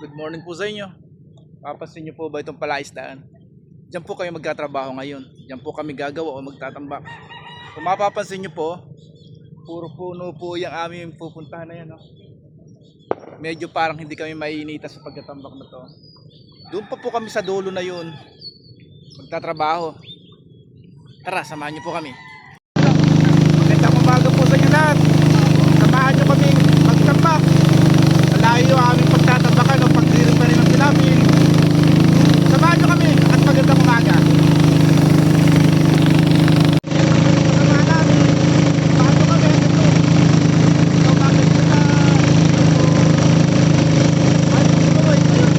Good morning po sa inyo. Papansin niyo po ba itong palaisdaan? Diyan po kayo magtatrabaho ngayon. Diyan po kami gagawa o magtatambak. Kung mapapansin niyo po, puro puno po yung aming pupuntahan na yan. No? Medyo parang hindi kami mainita sa pagtatambak na to. Doon pa po kami sa dulo na yun. Magtatrabaho. Tara, samahan niyo po kami. Magandang umaga po sa inyo lahat. Samahan niyo kami magtambak. Ang aming pagtatambakan o pagdirin pa rin ng tilapil. Samahan nyo kami at magandang umaga. Samahan namin. Samahan nyo kami. Ito. Ikaw bakit ka na? Ay, tuloy. Ayun.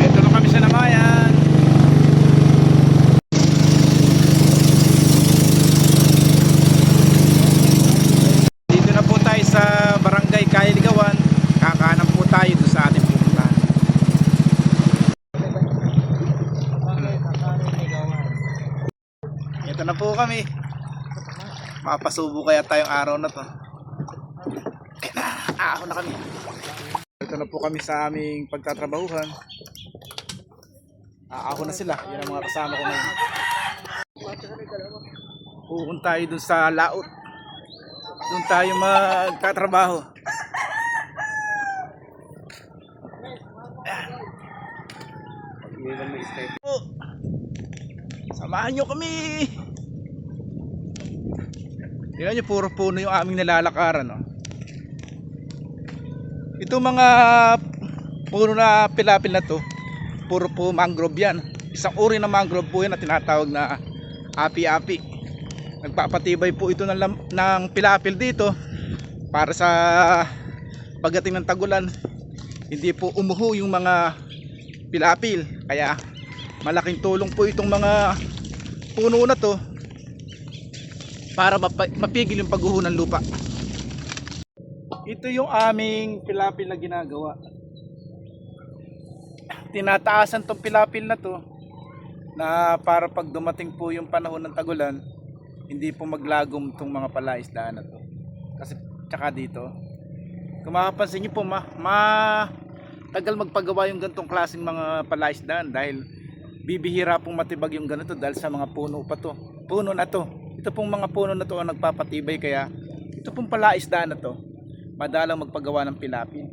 Ito na kami sa Namayan. Dito na po tayo sa Barangay Kailigawan. Kakanan po tayo doon sa ating pupuntahan. Ito na po kami. Mapasubo kaya tayong araw na to. Ayun na, Aahon na kami. Ito na po kami sa aming pagtatrabahuhan. Aahon na sila. Yan ang mga kasama ko ngayon. Pupunta tayo doon sa laot. Doon tayo magtatrabaho. Po. Samahan nyo kami. Tingnan nyo, puro puno yung aming nilalakaran. No? Ito mga puno na pilapil na to, puro po mangrove yan. Isang uri ng mangrove po yan na tinatawag na api-api nagpapatibay po ito ng, ng pilapil dito para sa pagdating ng tagulan hindi po umuho yung mga pilapil kaya malaking tulong po itong mga puno na to para mapigil yung pagguho ng lupa. Ito yung aming pilapil na ginagawa. Tinataasan tong pilapil na to na para pag dumating po yung panahon ng tagulan hindi po maglagom tong mga palaisdaan na to. Kasi tsaka dito kung makapansin nyo po ma, ma tagal magpagawa yung ganitong klaseng mga palaisdaan dahil bibihira pong matibag yung ganito dahil sa mga puno pa to. Puno na to ito pong mga puno na to ang nagpapatibay kaya ito pong palaisdaan na to madalang magpagawa ng pilapil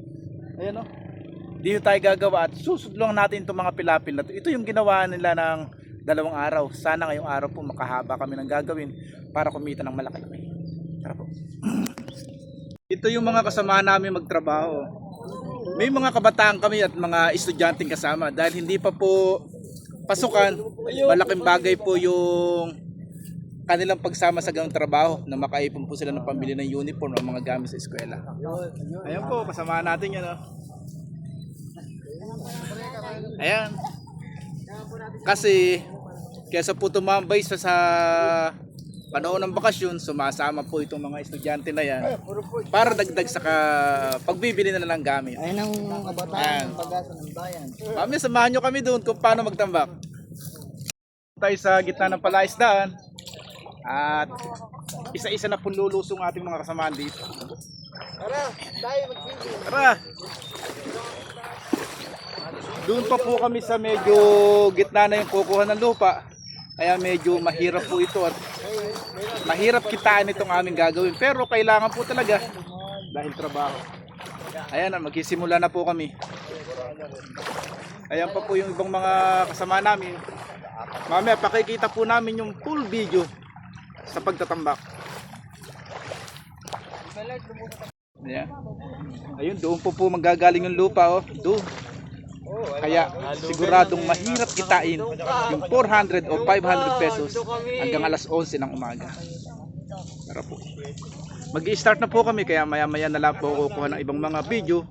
ayan o dito tayo gagawa at susudlong natin itong mga pilapil na to ito yung ginawa nila ng dalawang araw. Sana ngayong araw po makahaba kami ng gagawin para kumita ng malaki-laki. Tara po. Ito yung mga kasama namin magtrabaho. May mga kabataan kami at mga estudyanteng kasama dahil hindi pa po pasukan. Malaking bagay po yung kanilang pagsama sa ganung trabaho na makaipon po sila ng pambili ng uniform o mga gamit sa eskwela. Ayan po, kasama natin yan. Oh. Ayan. Kasi kesa po tumambay sa, sa panahon ng bakasyon, sumasama po itong mga estudyante na yan para dagdag sa ka- pagbibili na ng gamit. Ayun ang kabataan ng pag-asa ng bayan. Mami, samahan nyo kami doon kung paano magtambak. Tayo sa gitna ng palaisdaan at isa-isa na punlulusong ating mga kasamahan dito. Tara, tayo magsisi. Tara! Doon pa po kami sa medyo gitna na yung kukuha ng lupa. Kaya medyo mahirap po ito at mahirap kitaan itong aming gagawin. Pero kailangan po talaga dahil trabaho. Ayan na, magsisimula na po kami. Ayan pa po yung ibang mga kasama namin. Mamaya pakikita po namin yung full video sa pagtatambak. Ayan. Ayun, doon po po magagaling yung lupa oh. Doon. Kaya siguradong mahirap kitain yung 400 o 500 pesos hanggang alas 11 ng umaga. Tara po. Mag-i-start na po kami kaya maya maya na lang po kukuha ng ibang mga video.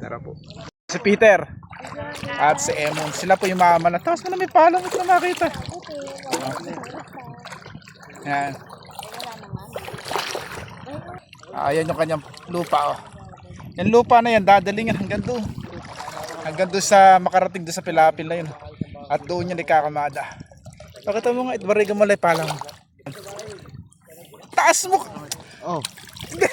Tara po. Si Peter at si Emon. Sila po yung mama na. Tapos na may palang ito na makita. Yan. Ayan yung kanyang lupa oh. Yung lupa na yan, dadaling yan hanggang doon. Hanggang doon sa makarating doon sa pilapil na yun. At doon yan ikakamada. Pakita mo nga, itbariga mo lang palang. Taas mo! Oh,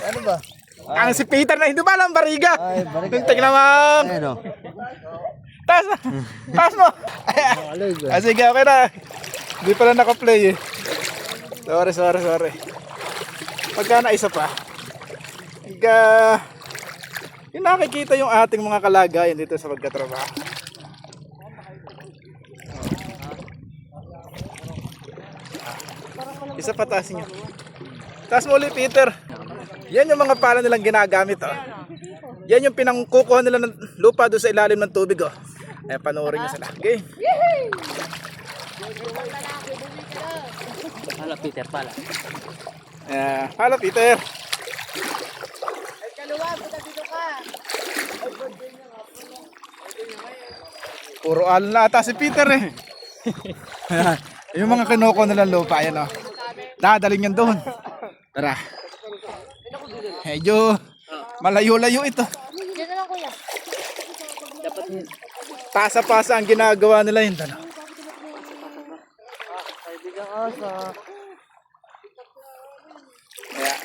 Ano ba? Ang si Peter na hindi ba alam bariga? Ay, bariga. Tingnan mo. Ayun o. Taas mo. Taas mo. Alig Ah, sige, okay na. Hindi pala naka-play eh. Sorry, sorry, sorry. Pagka na isa pa. Pagka yung nakikita yung ating mga kalagayan dito sa pagkatrabaho. Isa pa taas nyo. Taas mo ulit, Peter. Yan yung mga pala nilang ginagamit, oh. Yan yung pinangkukuha nila ng lupa doon sa ilalim ng tubig, oh. Eh, panoorin nyo sila. Okay? Halo Peter pala. Yeah. Halo, Peter. Puro alon na ata si Peter eh. Ayan. yung mga kinuko nilang lupa, yan o. Dadalhin yan doon. Tara. Medyo malayo-layo ito. Diyan na lang kuya. Pasa-pasa ang ginagawa nila yun. Ano? Kaibigang asa. Kaya,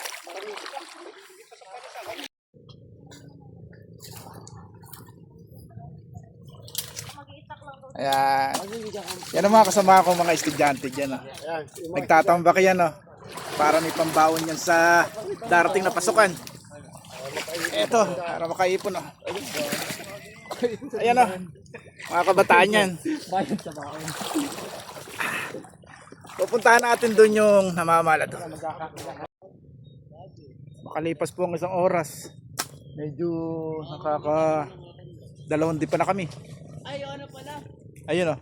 Ayan. Yan ang mga kasama ko mga estudyante dyan. Oh. Nagtatambak yan oh. Para may pambaon yan sa darating na pasukan. Eto, para makaipon oh. Ayan oh. Mga kabataan yan. Bayad sa baon. Pupuntahan natin doon yung namamala doon. Makalipas po ang isang oras. Medyo nakaka dalawang di pa na kami. Ay, ano pala? Ayun oh.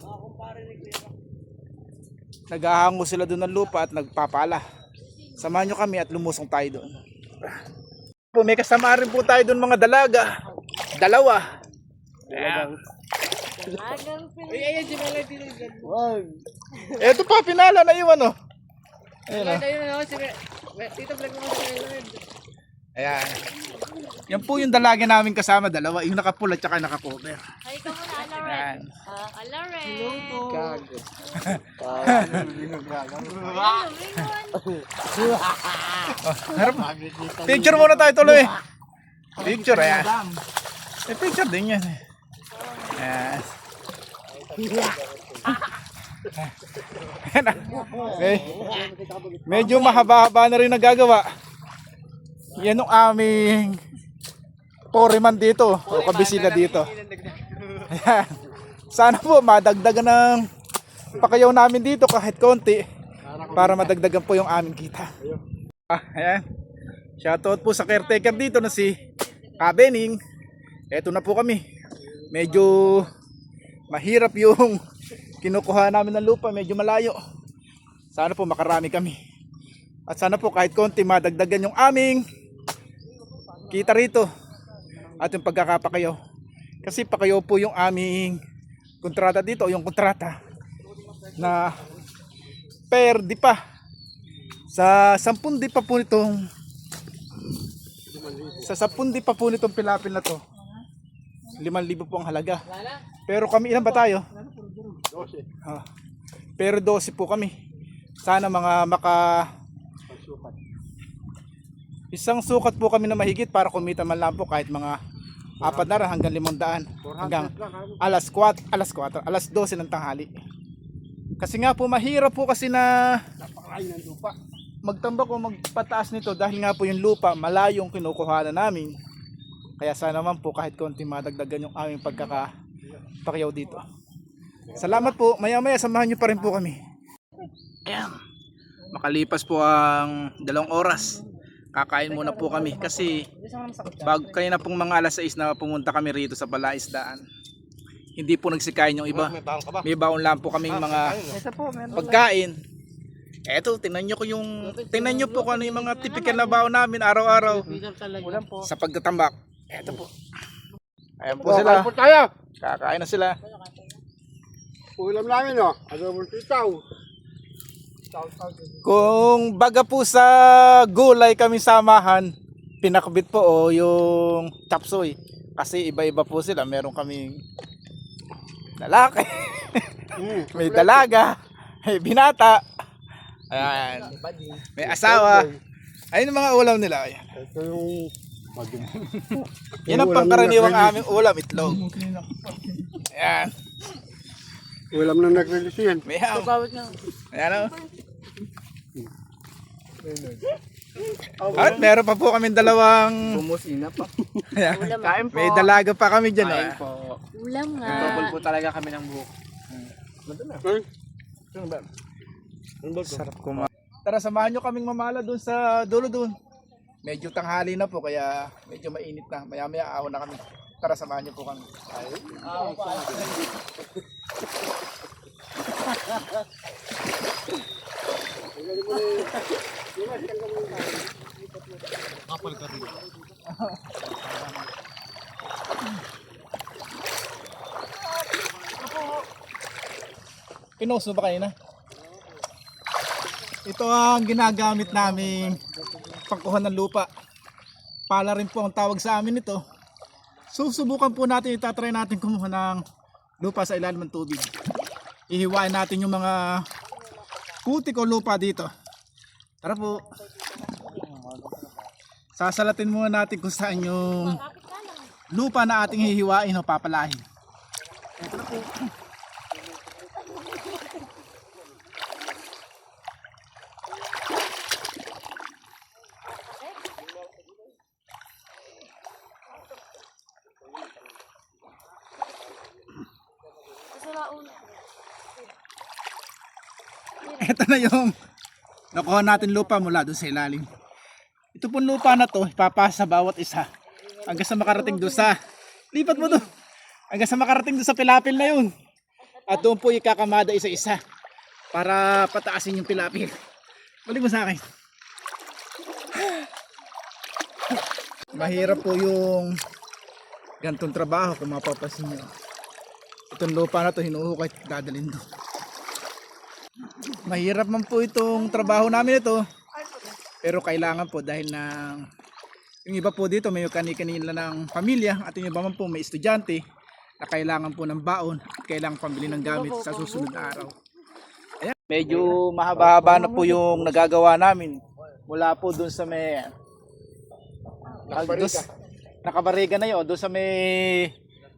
Naghahango sila doon ng lupa at nagpapala. Samahan nyo kami at lumusong tayo doon. Po, may kasama rin po tayo doon mga dalaga. Dalawa. Ayan. Ay, ayun, si Malay dito. Wag. Eto pa, pinala na iwan oh. Ayun oh. Ayun, ayun, si Tito Vlog mo si. Ayan. Yan po yung dalaga namin kasama, dalawa. Yung nakapula at saka nakakover. Ay, ikaw muna, Alaren. Ayan. Ah, Alaren. Gago. Harap. Picture muna tayo tuloy. Picture, ayan. May picture din yan. Ayan. Ayan ah. May, medyo mahaba-haba na rin nagagawa. Yan ang aming foreman dito. O kabisila dito. Sana po madagdagan ng pakayaw namin dito kahit konti para madagdagan po yung aming kita. Ah, ayan. Shoutout po sa caretaker dito na si Kabening. Eto na po kami. Medyo mahirap yung kinukuha namin ng lupa. Medyo malayo. Sana po makarami kami. At sana po kahit konti madagdagan yung aming kita rito. At yung pagkakapakayaw. Kasi pakayaw po yung aming kontrata dito. Yung kontrata na per di pa sa 10 di pa po nitong sa 10 di pa po nitong pilapil na to 5,000 po ang halaga. Pero kami ilan ba tayo? 12 pero 12 po kami. Sana mga maka isang sukat po kami na mahigit para kumita man lang po kahit mga apat na hanggang limang daan. Hanggang alas 4 alas 4 alas 12 ng tanghali. Kasi nga po mahirap po kasi na magtambak o magpataas nito dahil nga po yung lupa malayong kinukuha na namin. Kaya sana naman po kahit konti madagdagan yung aming pagkaka pakiyaw dito. Salamat po. Maya maya samahan nyo pa rin po kami. Ayan. Makalipas po ang dalawang oras. Kakain muna po kami kasi bago kayo na pong mga alas 6 na pumunta kami rito sa Palaisdaan. Hindi po nagsikain yung iba. May baon lang po kaming mga pagkain. Eto, tingnan nyo ko yung tingnan nyo po kung ano yung mga typical na baon namin araw-araw sa pagtatambak. Eto po. Ayan po sila. po tayo. Kakain na sila. Ulam namin oh. Ano mo sitaw? Kung baga po sa gulay kami samahan, pinakbit po o yung chapsoy. Kasi iba-iba po sila. Meron kaming lalaki, may dalaga, may binata, ayan, may asawa. Ayun ang mga ulam nila. Ayan. Ito yung. Yan ang pangkaraniwang aming ulam, itlog. Ayan. Ulam na nag-release yan. Nga. Ayan o. At meron pa po kami dalawang... Bumusina pa. Ayan. Kain po. May dalaga pa kami dyan. Kain ah. po. Ulam nga. Double po talaga kami ng buhok. Sarap kumain. Tara, samahan nyo kaming mamala dun sa dulo dun. Medyo tanghali na po, kaya medyo mainit na. Maya maya ahon na kami. Tara, samahan nyo po kami. Pinost mo ba kanina? Ito ang ginagamit namin pangkuhan ng lupa. Pala rin po ang tawag sa amin ito. Susubukan po natin, itatry natin kumuha ng lupa sa ilalim ng tubig. Ihiwain natin yung mga putik o lupa dito. Tara po. Sasalatin muna natin kung saan yung lupa na ating hihiwain o papalahin. Ito na yung nakuha natin lupa mula doon sa ilalim. Ito pong lupa na to, ipapasa sa bawat isa. Hanggang sa makarating doon sa, lipat mo doon. Hanggang sa makarating doon sa pilapil na yun. At doon po ikakamada isa-isa para pataasin yung pilapil. Balik mo sa akin. Mahirap po yung gantong trabaho kung mapapasin nyo. Itong lupa na to hinuhukay dadalhin doon. Mahirap man po itong trabaho namin ito. Pero kailangan po dahil na yung iba po dito may kani-kanila ng pamilya at yung iba man po may estudyante na kailangan po ng baon at kailangan pambili ng gamit sa susunod na araw. Ayan. Medyo mahaba-haba na po yung nagagawa namin mula po dun sa may Nakabariga. Nakabariga na yun. Doon sa may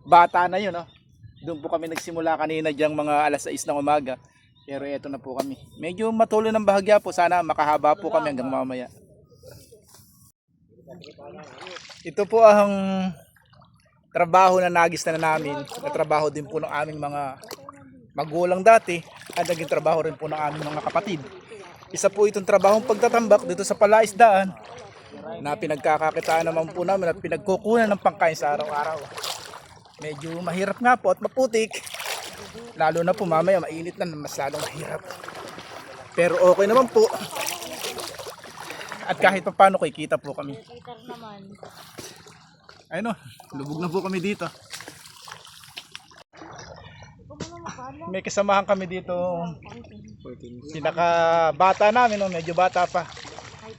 bata na yun. No? Doon po kami nagsimula kanina diyang mga alas 6 ng umaga. Pero eto na po kami. Medyo matuloy ng bahagya po. Sana makahaba po kami hanggang mamaya. Ito po ang trabaho na nagis na namin. Na trabaho din po ng aming mga magulang dati. At naging trabaho rin po ng aming mga kapatid. Isa po itong trabahong pagtatambak dito sa palaisdaan na pinagkakakitaan naman po namin at pinagkukunan ng pangkain sa araw-araw. Medyo mahirap nga po at maputik. Lalo na po mamaya mainit na mas lalong mahirap. Pero okay naman po. At kahit pa paano kikita po kami. Cater naman. Ayun o, lubog na po kami dito. May kasamahan kami dito. Pinaka bata namin, no? medyo bata pa.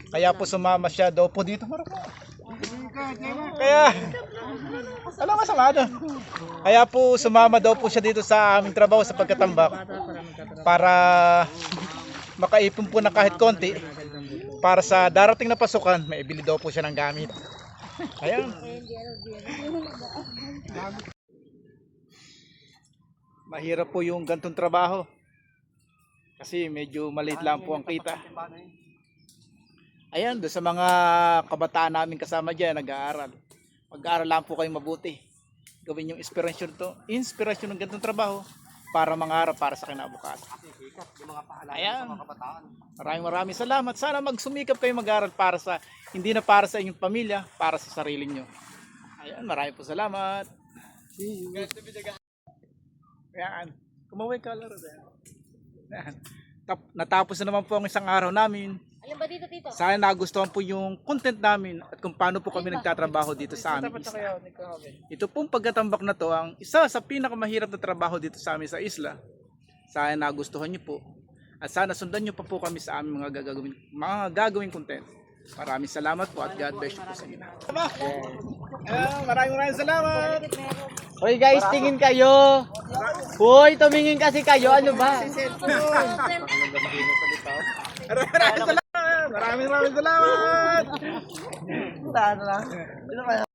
Kaya po sumama siya daw po dito. Kaya, alam masama doon. Kaya po sumama daw po siya dito sa aming trabaho sa pagkatambak para makaipon po na kahit konti para sa darating na pasukan, may ibili daw po siya ng gamit. Ayan. Mahirap po yung gantong trabaho. Kasi medyo maliit lang po ang kita. Ayan, doon sa mga kabataan namin kasama dyan, nag-aaral. Mag-aaral lang po kayong mabuti. Gawin yung inspirasyon to, inspirasyon ng gantong trabaho para mangarap para sa kinabukasan. Ayan. Maraming maraming salamat. Sana magsumikap kayo mag-aaral para sa, hindi na para sa inyong pamilya, para sa sarili nyo. Ayan, maraming po salamat. Ayan. Kumaway ka laro. Ayan. Tap- natapos na naman po ang isang araw namin. Ayun ba dito, tito? Sana nagustuhan po yung content namin at kung paano po kami nagtatrabaho dito sa aming isla. Ito pong pagkatambak na to ang isa sa pinakamahirap na trabaho dito sa amin sa isla. Sana nagustuhan niyo po. At sana sundan niyo pa po kami sa aming mga gagawin, mga gagawin content. Maraming salamat po at God bless you po sa inyo. Ayan, maraming maraming salamat. Hoy guys, tingin kayo. Hoy, tumingin kasi kayo. Ano ba? Maraming salamat. Maraming maraming salamat. Ano na? Kaya?